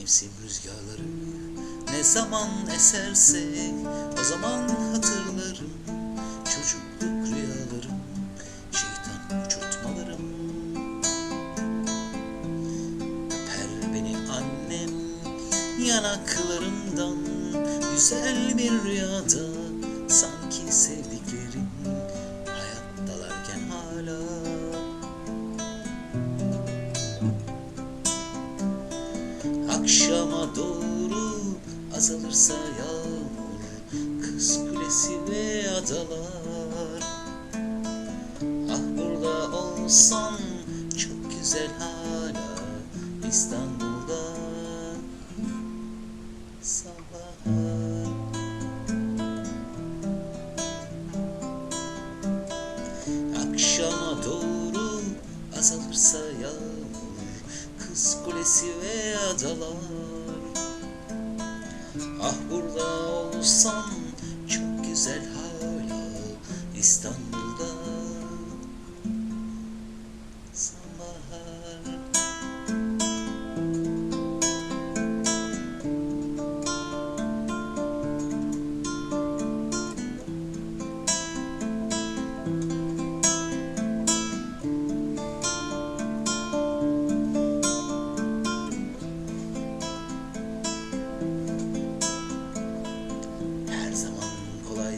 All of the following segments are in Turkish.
Mevsim rüzgarları ne zaman eserse o zaman hatırlarım. Çocukluk rüyalarım şeytan uçurtmalarım. Öper beni annem yanaklarımdan. Güzel bir rüyada sanki sevdiklerim doğru azalırsa yağmur Kız kulesi ve adalar. Ah burada olsan çok güzel hala İstanbul'da. Sabahlar. Akşama doğru azalırsa yağmur Kız kulesi ve adalar Ah burada olsam çok güzel hala İstanbul'da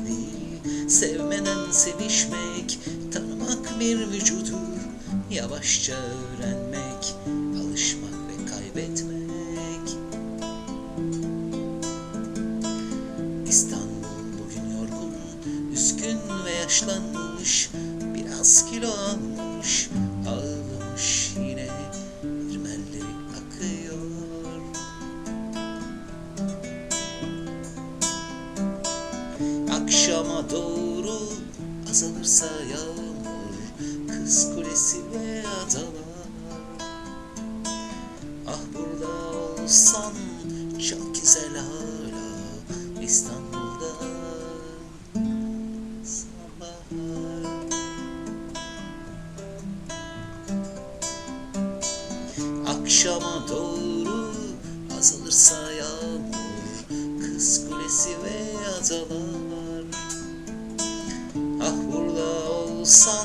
değil Sevmeden sevişmek Tanımak bir vücudu Yavaşça öğrenmek Alışmak ve kaybetmek. İstanbul bugün yorgun Üzgün ve yaşlanmış. Biraz kilo almış Ağlamış Akşama doğru azalırsa yağmur Kız kulesi ve adalar. Ah burada olsan çok güzel hala İstanbul'da. Sabahlar. Akşama doğru azalırsa yağmur Kız kulesi ve adalar Ah